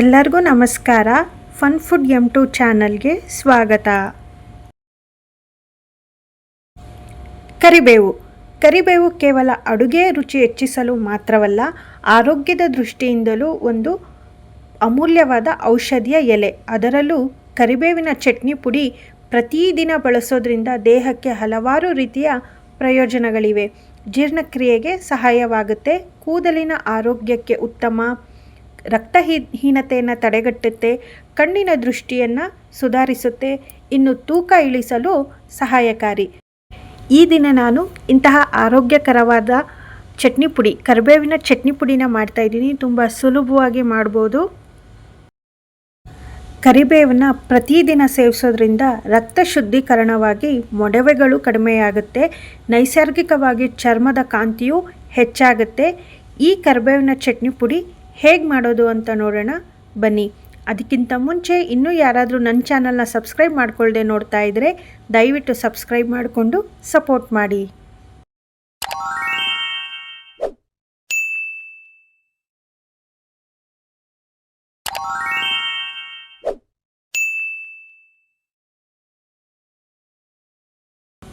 ಎಲ್ಲರಿಗೂ ನಮಸ್ಕಾರ. Fun food M to ಚಾನಲ್ಗೆ ಸ್ವಾಗತ. ಕರಿಬೇವು. ಕರಿಬೇವು ಕೇವಲ ಅಡುಗೆ ರುಚಿ ಹೆಚ್ಚಿಸಲು ಮಾತ್ರವಲ್ಲ, ಆರೋಗ್ಯದ ದೃಷ್ಟಿಯಿಂದಲೂ ಒಂದು ಅಮೂಲ್ಯವಾದ ಔಷಧಿಯ ಎಲೆ. ಅದರಲ್ಲೂ ಕರಿಬೇವಿನ ಚಟ್ನಿ ಪುಡಿ ಪ್ರತಿದಿನ ಬಳಸೋದ್ರಿಂದ ದೇಹಕ್ಕೆ ಹಲವಾರು ರೀತಿಯ ಪ್ರಯೋಜನಗಳಿವೆ. ಜೀರ್ಣಕ್ರಿಯೆಗೆ ಸಹಾಯವಾಗುತ್ತೆ. ಕೂದಲಿನ ಆರೋಗ್ಯಕ್ಕೆ ಉತ್ತಮ. ರಕ್ತಹೀ- ಹೀನತೆಯನ್ನು ತಡೆಗಟ್ಟುತ್ತೆ, ಕಣ್ಣಿನ ದೃಷ್ಟಿಯನ್ನು ಸುಧಾರಿಸುತ್ತೆ, ಇನ್ನು ತೂಕ ಇಳಿಸಲು ಸಹಾಯಕಾರಿ. ಈ ದಿನ ನಾನು ಇಂತಹ ಆರೋಗ್ಯಕರವಾದ ಚಟ್ನಿ ಪುಡಿ, ಕರಿಬೇವಿನ ಚಟ್ನಿ ಪುಡಿನ ಮಾಡ್ತಾಯಿದ್ದೀನಿ ತುಂಬ ಸುಲಭವಾಗಿ ಮಾಡ್ಬೋದು. ಕರಿಬೇವನ್ನ ಪ್ರತಿದಿನ ಸೇವಿಸೋದ್ರಿಂದ ರಕ್ತ ಶುದ್ಧೀಕರಣವಾಗಿ ಮೊಡವೆಗಳು ಕಡಿಮೆಯಾಗುತ್ತೆ. ನೈಸರ್ಗಿಕವಾಗಿ ಚರ್ಮದ ಕಾಂತಿಯು ಹೆಚ್ಚಾಗುತ್ತೆ. ಈ ಕರಿಬೇವಿನ ಚಟ್ನಿ ಪುಡಿ ಹೇಗೆ ಮಾಡೋದು ಅಂತ ನೋಡೋಣ. ಬನ್ನಿ. ಅದಕ್ಕಿಂತ ಮುಂಚೆ ಇನ್ನೂ ಯಾರಾದರೂ ನನ್ನ ಚಾನಲ್ನ ಸಬ್ಸ್ಕ್ರೈಬ್ ಮಾಡ್ಕೊಳ್ಳದೆ ನೋಡ್ತಾ ಇದ್ದರೆ ದಯವಿಟ್ಟು ಸಬ್ಸ್ಕ್ರೈಬ್ ಮಾಡಿಕೊಂಡು ಸಪೋರ್ಟ್ ಮಾಡಿ.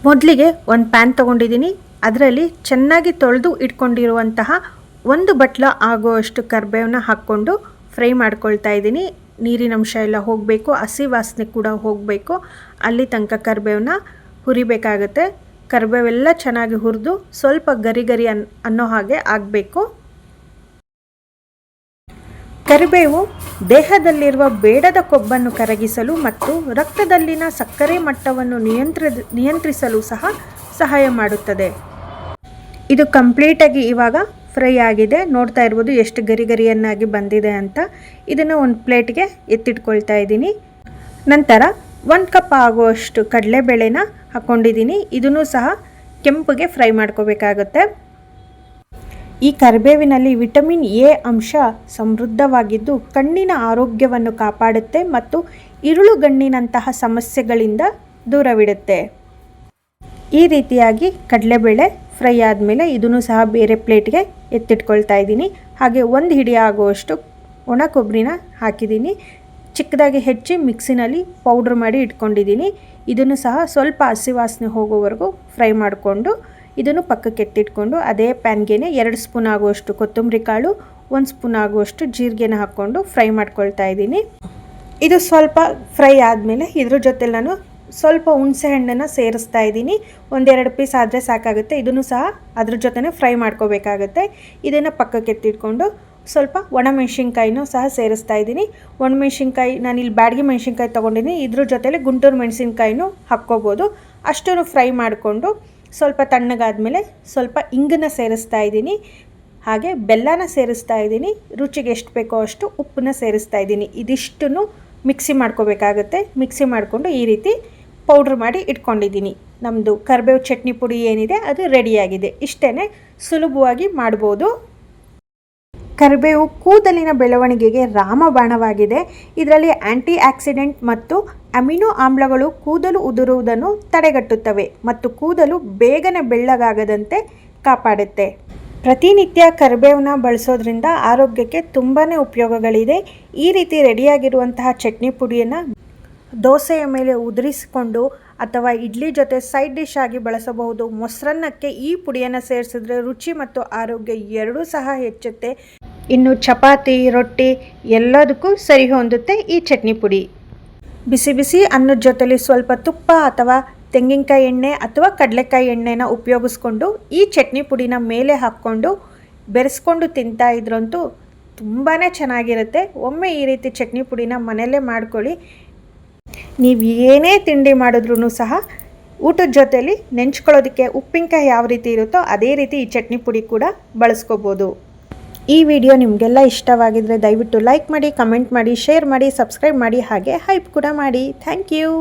ಮೊದಲಿಗೆ ಒಂದು ಪ್ಯಾನ್ ತೊಗೊಂಡಿದ್ದೀನಿ ಅದರಲ್ಲಿ ಚೆನ್ನಾಗಿ ತೊಳೆದು ಇಟ್ಕೊಂಡಿರುವಂತಹ ಒಂದು ಬಟ್ಲ ಆಗುವಷ್ಟು ಕರಿಬೇವನ್ನ ಹಾಕ್ಕೊಂಡು ಫ್ರೈ ಮಾಡ್ಕೊಳ್ತಾ ಇದ್ದೀನಿ. ನೀರಿನ ಅಂಶ ಎಲ್ಲ ಹೋಗಬೇಕು, ಹಸಿ ವಾಸನೆ ಕೂಡ ಹೋಗಬೇಕು. ಅಲ್ಲಿ ತನಕ ಕರಿಬೇವನ್ನ ಹುರಿಬೇಕಾಗುತ್ತೆ. ಕರ್ಬೇವೆಲ್ಲ ಚೆನ್ನಾಗಿ ಹುರಿದು ಸ್ವಲ್ಪ ಗರಿ ಗರಿ ಅನ್, ಅನ್ನೋ ಹಾಗೆ ಆಗಬೇಕು. ಕರಿಬೇವು ದೇಹದಲ್ಲಿರುವ ಬೇಡದ ಕೊಬ್ಬನ್ನು ಕರಗಿಸಲು ಮತ್ತು ರಕ್ತದಲ್ಲಿನ ಸಕ್ಕರೆ ಮಟ್ಟವನ್ನು ನಿಯಂತ್ರ ನಿಯಂತ್ರಿಸಲು ಸಹ ಸಹಾಯ ಮಾಡುತ್ತದೆ. ಇದು ಕಂಪ್ಲೀಟಾಗಿ ಇವಾಗ ಫ್ರೈ ಆಗಿದೆ ನೋಡ್ತಾ ಇರ್ಬೋದು ಎಷ್ಟು ಗರಿ ಗರಿಯನ್ನಾಗಿ ಬಂದಿದೆ ಅಂತ. ಇದನ್ನು ಒಂದು ಪ್ಲೇಟ್ಗೆ ಎತ್ತಿಟ್ಕೊಳ್ತಾ ಇದ್ದೀನಿ. ನಂತರ ಒಂದು ಕಪ್ ಆಗುವಷ್ಟು ಕಡಲೆಬೇಳೆನ ಹಾಕ್ಕೊಂಡಿದ್ದೀನಿ ಇದನ್ನು ಸಹ ಕೆಂಪಗೆ ಫ್ರೈ ಮಾಡ್ಕೋಬೇಕಾಗುತ್ತೆ. ಈ ಕರಿಬೇವಿನಲ್ಲಿ ವಿಟಮಿನ್ ಎ ಅಂಶ ಸಮೃದ್ಧವಾಗಿದ್ದು, ಕಣ್ಣಿನ ಆರೋಗ್ಯವನ್ನು ಕಾಪಾಡುತ್ತೆ ಮತ್ತು ಇರುಳುಗಣ್ಣಿನಂತಹ ಸಮಸ್ಯೆಗಳಿಂದ ದೂರವಿಡುತ್ತೆ. ಈ ರೀತಿಯಾಗಿ ಕಡಲೆಬೇಳೆ ಫ್ರೈ ಆದಮೇಲೆ ಇದನ್ನು ಸಹ ಬೇರೆ ಪ್ಲೇಟ್ಗೆ ಎತ್ತಿಟ್ಕೊಳ್ತಾ ಇದ್ದೀನಿ. ಹಾಗೆ ಒಂದು ಹಿಡಿ ಆಗುವಷ್ಟು ಒಣ ಕೊಬ್ಬರಿನ ಹಾಕಿದ್ದೀನಿ. ಚಿಕ್ಕದಾಗಿ ಹೆಚ್ಚಿ ಮಿಕ್ಸಿನಲ್ಲಿ ಪೌಡ್ರ್ ಮಾಡಿ ಇಟ್ಕೊಂಡಿದ್ದೀನಿ. ಇದನ್ನು ಸಹ ಸ್ವಲ್ಪ ಹಸಿ ವಾಸನೆ ಹೋಗೋವರೆಗೂ ಫ್ರೈ ಮಾಡಿಕೊಂಡು ಇದನ್ನು ಪಕ್ಕಕ್ಕೆ ಎತ್ತಿಟ್ಕೊಂಡು ಅದೇ ಪ್ಯಾನ್ಗೆ ಎರಡು ಸ್ಪೂನ್ ಆಗುವಷ್ಟು ಕೊತ್ತಂಬರಿ ಕಾಳು, ಒಂದು ಸ್ಪೂನ್ ಆಗುವಷ್ಟು ಜೀರಿಗೆನ ಹಾಕ್ಕೊಂಡು ಫ್ರೈ ಮಾಡ್ಕೊಳ್ತಾ ಇದ್ದೀನಿ. ಇದು ಸ್ವಲ್ಪ ಫ್ರೈ ಆದಮೇಲೆ ಇದ್ರ ಜೊತೆ ನಾನು ಸ್ವಲ್ಪ ಹುಣಸೆ ಹಣ್ಣನ್ನು ಸೇರಿಸ್ತಾ ಇದ್ದೀನಿ. ಒಂದೆರಡು ಪೀಸ್ ಆದರೆ ಸಾಕಾಗುತ್ತೆ. ಇದನ್ನು ಸಹ ಅದ್ರ ಜೊತೆನೇ ಫ್ರೈ ಮಾಡ್ಕೋಬೇಕಾಗುತ್ತೆ. ಇದನ್ನು ಪಕ್ಕಕ್ಕೆ ಎತ್ತಿಟ್ಕೊಂಡು ಸ್ವಲ್ಪ ಒಣಮೆಣ್ಸಿನ್ಕಾಯಿನೂ ಸಹ ಸೇರಿಸ್ತಾ ಇದ್ದೀನಿ. ನಾನು ಇಲ್ಲಿ ಬ್ಯಾಡಿಗೆ ಮೆಣಸಿನ್ಕಾಯಿ ತೊಗೊಂಡಿದ್ದೀನಿ. ಇದ್ರ ಜೊತೆಲಿ ಗುಂಟೂರು ಮೆಣಸಿನ್ಕಾಯಿನೂ ಹಾಕ್ಕೋಬೋದು. ಅಷ್ಟನ್ನು ಫ್ರೈ ಮಾಡಿಕೊಂಡು ಸ್ವಲ್ಪ ತಣ್ಣಗಾದ್ಮೇಲೆ ಸ್ವಲ್ಪ ಇಂಗನ್ನ ಸೇರಿಸ್ತಾ ಇದ್ದೀನಿ. ಹಾಗೆ ಬೆಲ್ಲನ ಸೇರಿಸ್ತಾ ಇದ್ದೀನಿ. ರುಚಿಗೆ ಎಷ್ಟು ಬೇಕೋ ಅಷ್ಟು ಉಪ್ಪನ್ನ ಸೇರಿಸ್ತಾ ಇದ್ದೀನಿ. ಇದಿಷ್ಟು ಮಿಕ್ಸಿ ಮಾಡ್ಕೋಬೇಕಾಗುತ್ತೆ. ಮಿಕ್ಸಿ ಮಾಡಿಕೊಂಡು ಈ ರೀತಿ ಪೌಡ್ರ್ ಮಾಡಿ ಇಟ್ಕೊಂಡಿದ್ದೀನಿ. ನಮ್ಮದು ಕರಿಬೇವು ಚಟ್ನಿ ಪುಡಿ ಏನಿದೆ ಅದು ರೆಡಿಯಾಗಿದೆ. ಇಷ್ಟೇ ಸುಲಭವಾಗಿ ಮಾಡ್ಬೋದು. ಕರಿಬೇವು ಕೂದಲಿನ ಬೆಳವಣಿಗೆಗೆ ರಾಮಬಾಣವಾಗಿದೆ. ಇದರಲ್ಲಿ ಆ್ಯಂಟಿ ಆಕ್ಸಿಡೆಂಟ್ ಮತ್ತು ಅಮಿನೋ ಆಮ್ಲಗಳು ಕೂದಲು ಉದುರುವುದನ್ನು ತಡೆಗಟ್ಟುತ್ತವೆ ಮತ್ತು ಕೂದಲು ಬೇಗನೆ ಬೆಳ್ಳಗಾಗದಂತೆ ಕಾಪಾಡುತ್ತೆ. ಪ್ರತಿನಿತ್ಯ ಕರಿಬೇವನ್ನ ಬಳಸೋದ್ರಿಂದ ಆರೋಗ್ಯಕ್ಕೆ ತುಂಬಾ ಉಪಯೋಗಗಳಿದೆ. ಈ ರೀತಿ ರೆಡಿಯಾಗಿರುವಂತಹ ಚಟ್ನಿ ಪುಡಿಯನ್ನು ದೋಸೆಯ ಮೇಲೆ ಉದುರಿಸಿಕೊಂಡು ಅಥವಾ ಇಡ್ಲಿ ಜೊತೆ ಸೈಡ್ ಡಿಶ್ ಆಗಿ ಬಳಸಬಹುದು. ಮೊಸರನ್ನಕ್ಕೆ ಈ ಪುಡಿಯನ್ನು ಸೇರಿಸಿದ್ರೆ ರುಚಿ ಮತ್ತು ಆರೋಗ್ಯ ಎರಡೂ ಸಹ ಹೆಚ್ಚುತ್ತೆ. ಇನ್ನು ಚಪಾತಿ, ರೊಟ್ಟಿ ಎಲ್ಲದಕ್ಕೂ ಸರಿ ಹೊಂದುತ್ತೆ ಈ ಚಟ್ನಿ ಪುಡಿ. ಬಿಸಿ ಬಿಸಿ ಅನ್ನದ ಜೊತೆಲಿ ಸ್ವಲ್ಪ ತುಪ್ಪ ಅಥವಾ ತೆಂಗಿನಕಾಯಿ ಎಣ್ಣೆ ಅಥವಾ ಕಡಲೆಕಾಯಿ ಎಣ್ಣೆನ ಉಪಯೋಗಿಸ್ಕೊಂಡು ಈ ಚಟ್ನಿ ಪುಡಿನ ಮೇಲೆ ಹಾಕ್ಕೊಂಡು ಬೆರೆಸ್ಕೊಂಡು ತಿಂತಾ ಇದ್ರಂತೂ ತುಂಬಾ ಚೆನ್ನಾಗಿರುತ್ತೆ. ಒಮ್ಮೆ ಈ ರೀತಿ ಚಟ್ನಿ ಪುಡಿನ ಮನೆಯಲ್ಲೇ ಮಾಡ್ಕೊಳ್ಳಿ. ನೀವು ಏನೇ ತಿಂಡಿ ಮಾಡಿದ್ರೂ ಸಹ ಊಟದ ಜೊತೆಯಲ್ಲಿ ನೆಂಚ್ಕೊಳ್ಳೋದಕ್ಕೆ ಉಪ್ಪಿನಕಾಯಿ ಯಾವ ರೀತಿ ಇರುತ್ತೋ ಅದೇ ರೀತಿ ಈ ಚಟ್ನಿ ಪುಡಿ ಕೂಡ ಬಳಸ್ಕೋಬೋದು. ಈ ವಿಡಿಯೋ ನಿಮಗೆಲ್ಲ ಇಷ್ಟವಾಗಿದ್ದರೆ ದಯವಿಟ್ಟು ಲೈಕ್ ಮಾಡಿ, ಕಮೆಂಟ್ ಮಾಡಿ, ಶೇರ್ ಮಾಡಿ, ಸಬ್ಸ್ಕ್ರೈಬ್ ಮಾಡಿ ಹಾಗೆ ಹೈಪ್ ಕೂಡ ಮಾಡಿ. Thank you.